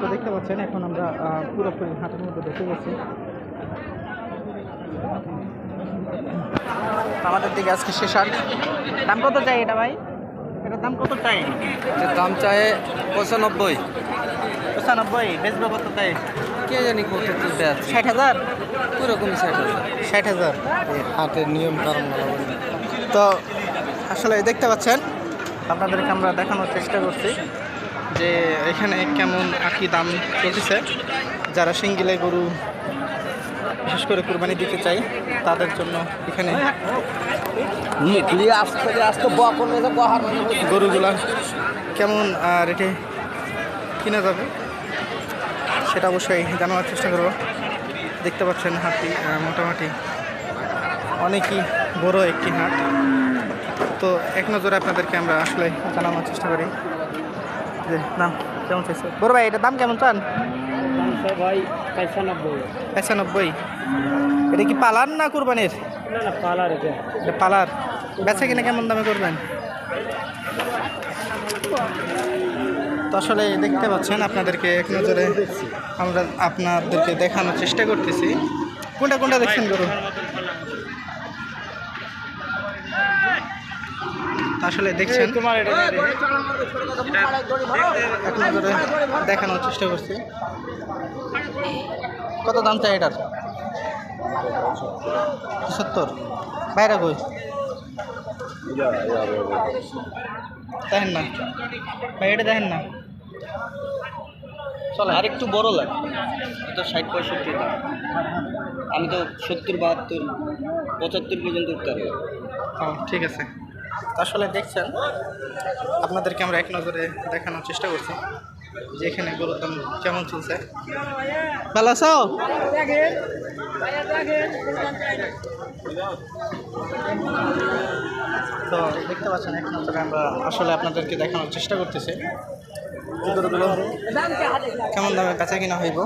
তো দেখতে পাচ্ছেন এখন আমরা পুরোপুরি হাটের মধ্যে ঢুকে গেছি। আমাদের দিকে আজকে শেষ হাট। দাম কত চাই এটা ভাই? এটার দাম কত চাই? দাম চায় পঁচানব্বই। পঁচানব্বই বেচবে কত চাই? কে জানি কত ষাট হাজার? ওরকমই ষাট হাজার। ষাট হাজার? হাটের নিয়ম কারণ তো আসলে দেখতে পাচ্ছেন আপনাদেরকে আমরা দেখানোর চেষ্টা করছি। যে এখানে কেমন আঁকি দাম চলতেছে। যারা সিঙ্গিলে গরু বিশেষ করে কুরবানি দিতে চাই তাদের জন্য এখানে গরুগুলা কেমন রেটে কিনা যাবে, সেটা অবশ্যই জানানোর চেষ্টা করব। দেখতে পাচ্ছেন হাটটি মোটামুটি অনেকই বড় একটি হাট। তো এক নজরে আপনাদেরকে আমরা আসলে জানানোর চেষ্টা করি। যে দাম কেমন চাইছে? বড় ভাই, এটার দাম কেমন চান? ভাই পঁচানব্বই। এটা কি পালার না কুরবানির? পালার এটা এটা পালার। বেচা কিনা কেমন দামে করবেন? তো আসলে দেখতে পাচ্ছেন, আপনাদেরকে এক নজরে আমরা আপনাদেরকে দেখানোর চেষ্টা করতেছি। কোনটা কোনটা দেখছেন, গরু? আসলে দেখছেন। তোমার এটা এক দেখানোর চেষ্টা করছি। কত দাম চাই এটার? সত্তর বাইরে কই? দেখেন না। ভাই এটা দেখেন না। চলে আর একটু বড় লাগে। তো ষাট পঁয়ষট্টি আমি তো সত্তর বাহাত্তর পঁচাত্তর পর্যন্ত উঠতে পারব। ঠিক আছে। আসলে দেখছেন আপনাদেরকে আমরা এক নজরে দেখানোর চেষ্টা করছি যে এখানে গরুর দাম কেমন চলছে। ভালো আছো? তো দেখতে পাচ্ছেন এক নজরে আমরা আসলে আপনাদেরকে দেখানোর চেষ্টা করতেছি। কেমন দামে বেচা কিনা হইব?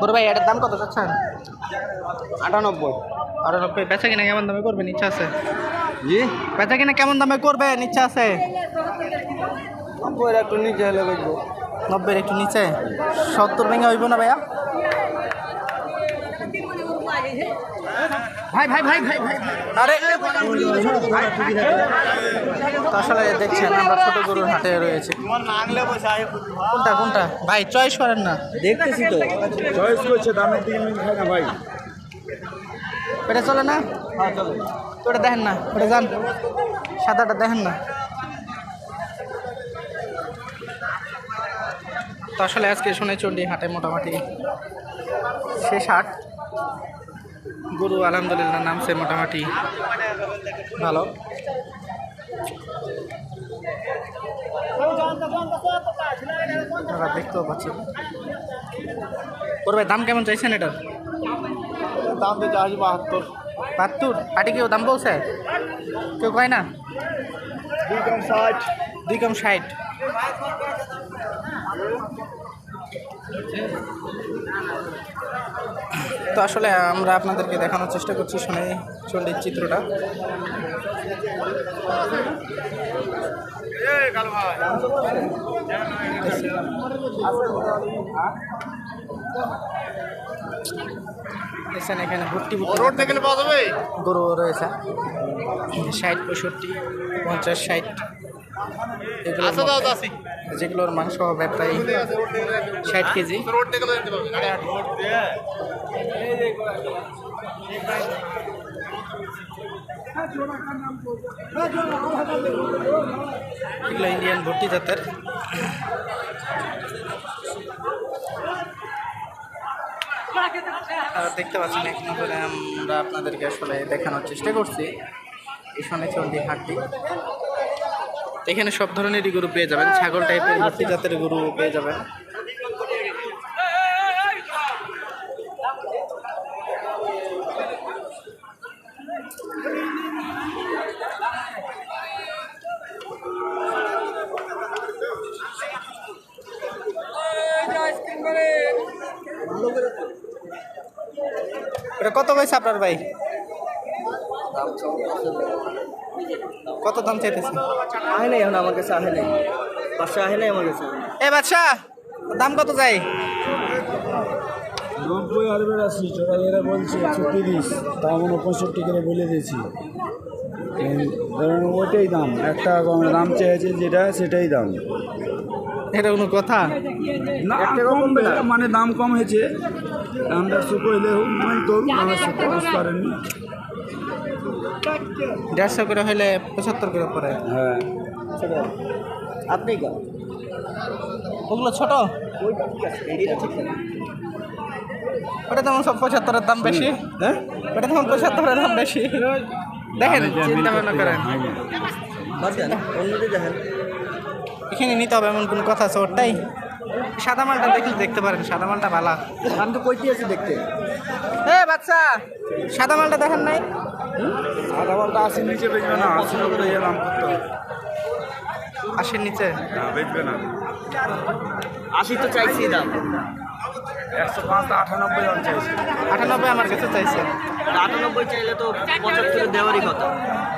বড় ভাই এটার দাম কত চাচ্ছেন? আটানব্বই। আটানব্বই বেচা কিনা কেমন দামে করবেন ইচ্ছা আছে জি বেচা কিনা কেমন দামে করবেন ইচ্ছা আছে নব্বই একটু নিচে হলে বেচবো নব্বইয়ের একটু নিচে সত্তর ভেঙে হইব না ভাইয়া ভাই ভাই ভাই ভাই ভাই আরে আসলে দেখছেন আমরা ছোট গরুর হাটে রয়েছে কোনটা কোনটা ভাই চয়েস করেন না দেখতেছি তো চয়েস করছে দামের দিকে মিল খায় না ভাই ওটা চলে না? ওটা দেখেন না ওটা যান। সাদাটা দেখেন না। তো আসলে আজকে সোনাইচন্ডী হাটে মোটামুটি শেষ হাট। গরু আলহামদুলিল্লাহ নামছে মোটামুটি ভালো। আপনারা দেখতেও পাচ্ছেন। ভাই দাম কেমন চাইছেন এটার? দাম দিতে আসবে বাহাত্তর। বাহাত্তর? পাটি কেউ দাম বলছে? কেউ কয় না? দুই কম ষাট। দুই কম ষাট। তো আসলে আমরা আপনাদেরকে দেখানোর চেষ্টা করছি শুনে চল্লিশ চিত্রটা। দেখছেন এখানে ভর্তি ভর্তি রোড থেকে পাওয়া যাবে? গরু রয়েছে। ষাট পঁয়ষট্টি পঞ্চাশ ষাট। যেগুলোর মাংস হবে প্রায় ষাট কেজি। হাঁটবে এগুলো ইন্ডিয়ান ভর্তি জাতের। দেখতে পাচ্ছেন এখন করে আমরা আপনাদেরকে আসলে দেখানোর চেষ্টা করছি। এই সোনাচন্ডী হাটটি। হাঁটি এখানে সব ধরনেরই গরু পেয়ে যাবেন, ছাগল টাইপের ভর্তি জাতের গরু পেয়ে যাবেন। এটা কত পয়সা আপনার ভাই? কত দাম চাইতেছে? আহে নাই এখন আমার কাছে আহে নাই। আহে নাই আমার কাছে এ বাচ্চা দাম কত যায় নব্বই আর বেড়াচ্ছি টোটাল এরা বলছে একশো তিরিশ তা আমরা পঁয়ষট্টি করে বলে দিয়েছি। ধরেন ওইটাই দাম একটা দাম চেয়েছে যেটা সেটাই দাম। এটা কোনো কথা? না কমবে না, মানে দাম কম হয়েছে। দামটা শুকো হলে হোক মানে আমরা শুকো দেড়শো করে হলে পঁচাত্তর করে পড়ে। হ্যাঁ। আপনি ওগুলো ছোট? ওইটা ঠিক আছে এডিটা ঠিক আছে ওটা তেমন সব পঁচাত্তরের দাম বেশি। হ্যাঁ? ওটা তেমন পঁচাত্তরের দাম বেশি। দেখেন চিন্তা ভাবনা করেন। হয় না। বাদ দেখেন এখানে নিতে হবে এমন কোনো কথা আছে ওটাই সাদা মালটা দেখলে দেখতে পারেন সাদা মালটা ভালো। আমি তো কইতে আছি দেখতে। এ বাচ্চা! সাদা মালটা দেখেন নাই? সাদা মালটা আশির নিচে বেচবে না আশি করে ইয়ে দাম করতে আশির নিচে? না বেচবে না। আশি তো চাইছি দাম। একশো পাঁচ আটানব্বই দাম চাইছে। আটানব্বই আমার কাছে চাইছে। আটানব্বই চাইলে তো পঁচাত্তরে দেওয়ারই কথা।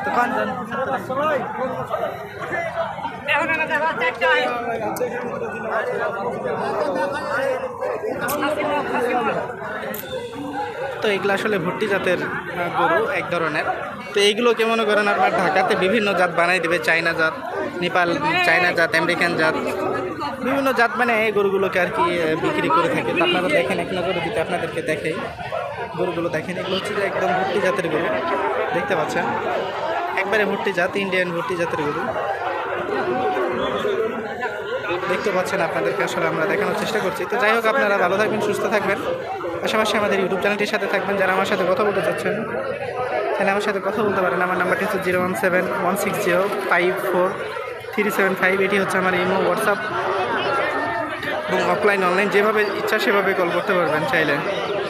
তো কন? তো এগুলো আসলে ভুট্টি জাতের গরু এক ধরনের। তো এইগুলো কে মনে করেন আপনার ঢাকাতে বিভিন্ন জাত বানাই দেবে? চাইনা জাত, নেপাল চাইনা জাত, আমেরিকান জাত। বিভিন্ন জাত মানে এই গরুগুলোকে আর কি বিক্রি করে থাকে। আপনারা দেখেন, এক নজরে দিতে আপনাদেরকে দেখে গরুগুলো দেখেন, এগুলো হচ্ছে একদম ভুট্টি জাতের গরু। দেখতে পাচ্ছেন? একবারে ভুট্টি জাত, ইন্ডিয়ান ভুট্টি জাতের গরু। দেখতে পাচ্ছেন আপনাদেরকে আসলে আমরা দেখানোর চেষ্টা করছি। তো যাই হোক, আপনারা ভালো থাকবেন, সুস্থ থাকবেন। পাশাপাশি আমাদের ইউটিউব চ্যানেলটির সাথে থাকবেন যারা আমার সাথে কথা বলতে চাচ্ছেন। তাহলে আমার সাথে কথা বলতে পারেন। আমার নাম্বারটি হচ্ছে zero one seven one six zero five four three seven five. এটি হচ্ছে আমার ইমো, হোয়াটসঅ্যাপ এবং অফলাইন অনলাইন। যেভাবে ইচ্ছা সেভাবে কল করতে পারবেন চাইলে।